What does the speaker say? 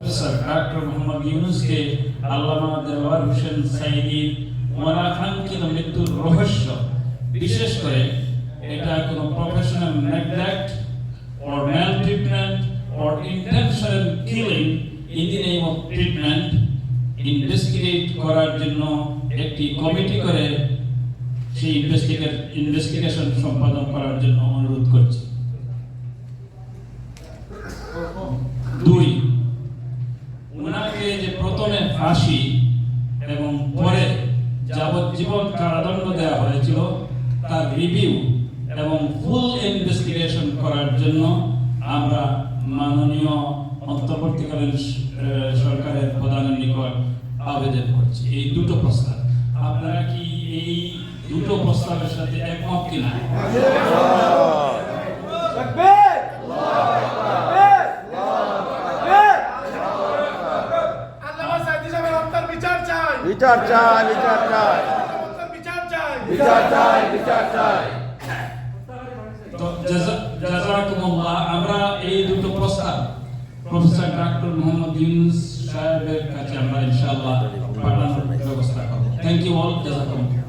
Doctor Mohammad ইউনুসকে আল্লামা দেওয়ার হোসেন সাইদির মরাকাঙ্ক্ষিত মৃত্যুর রহস্য বিশেষ করে এটা কোনো professional neglect or maltreatment or intentional killing in the name of treatment investigate করার জন্য একটি কমিটি করে সেই ইনভেস্টিগেশন সম্পাদন করার জন্য অনুরোধ করছি। দুই ওনাকে যে প্রথমে ফাঁসি এবং পরে যাবজ্জীবন কারাদণ্ড দেওয়া হয়েছিল, তার রিভিউ এবং ফুল ইনভেস্টিগেশন করার জন্য আমরা মাননীয় অন্তর্বর্তীকালীন সরকারের প্রধানের নিকট আবেদন করছি। এই দুটো প্রস্তাব। আপনারা কি এই দুটো প্রস্তাবের সাথে একমত কিনা? বিচার চাই বিচার চাই। বিচার চাই বিচার চাই। বিচার চাই বিচার চাই তো জাজা- জাযাকুমুল্লাহ আমরা এই দুটো প্রস্তাব, প্রফেসর ডক্টর মোহাম্মদ ইউনুস সাহেবের কাছে আমরা ইনশাআল্লাহ পাঠানোর ব্যবস্থা করব। Thank you all জাযাকুমুল্লাহ